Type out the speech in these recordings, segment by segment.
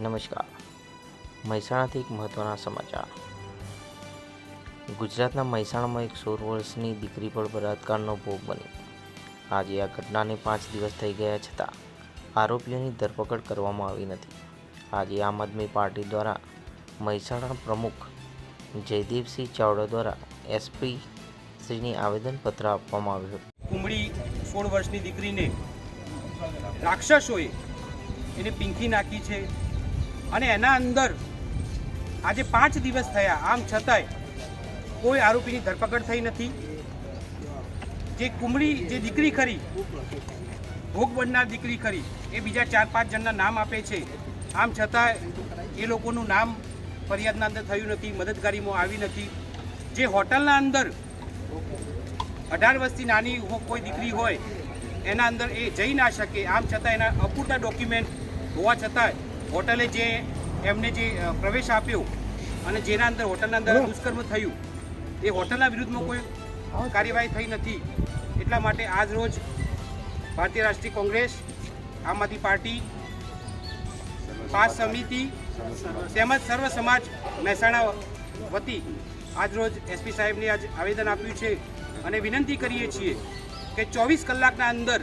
નમસ્કાર. મહેસાણાથી એક મહત્ત્વના સમાચાર. ગુજરાતના મહેસાણામાં એક સોળ વર્ષની દીકરી પર બળાત્કારનો ભોગ બની આજે આ ઘટનાને પાંચ દિવસ થઈ ગયા છતાં આરોપીઓની ધરપકડ કરવામાં આવી નથી. આજે આમ આદમી પાર્ટી દ્વારા મહેસાણા પ્રમુખ જયદીપસિંહ ચાવડા દ્વારા એસપી શ્રીની આવેદનપત્ર આપવામાં આવ્યું હતું. કુમળી સોળ વર્ષની દીકરીને રાક્ષસોએ એને પીંખી નાખી છે. અને એના અંદર આજે પાંચ દિવસ થયા. આમ છતાંય કોઈ આરોપીની ધરપકડ થઈ નથી. જે કુમળી જે દીકરી કરી ભોગ બનનાર દીકરી કરી એ બીજા ચાર પાંચ જણના નામ આપે છે. આમ છતાં એ લોકોનું નામ ફરિયાદના અંદર થયું નથી, મદદગારીમાં આવી નથી. જે હોટલના અંદર અઢાર વર્ષથી નાની કોઈ દીકરી હોય, એના અંદર એ જઈ ના શકે. આમ છતાં એના અપૂરતા ડોક્યુમેન્ટ હોવા છતાં હોટલે જે એમને જે પ્રવેશ આપ્યો અને જેના અંદર, હોટલના અંદર દુષ્કર્મ થયું, એ હોટલના વિરુદ્ધમાં કોઈ કાર્યવાહી થઈ નથી. એટલા માટે આજ રોજ ભારતીય રાષ્ટ્રીય કોંગ્રેસ, આમ આદમી પાર્ટી, પાસ સમિતિ, તેમજ સર્વ સમાજ મહેસાણા વતી આજ રોજ એસપી સાહેબને આજ આવેદન આપ્યું છે અને વિનંતી કરીએ છીએ કે ચોવીસ કલાકના અંદર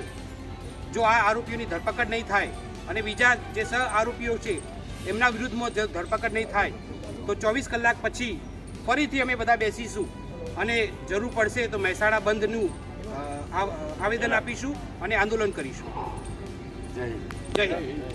જો આ આરોપીઓની ધરપકડ નહીં થાય અને બીજા જે સહ આરોપીઓ છે એમના વિરુદ્ધમાં ધરપકડ નહીં થાય. તો ચોવીસ કલાક પછી ફરીથી અમે બધા બેસીશું અને જરૂર પડશે તો મહેસાણા બંધનું આવેદન આપીશું અને આંદોલન કરીશું. જય હિન્દ.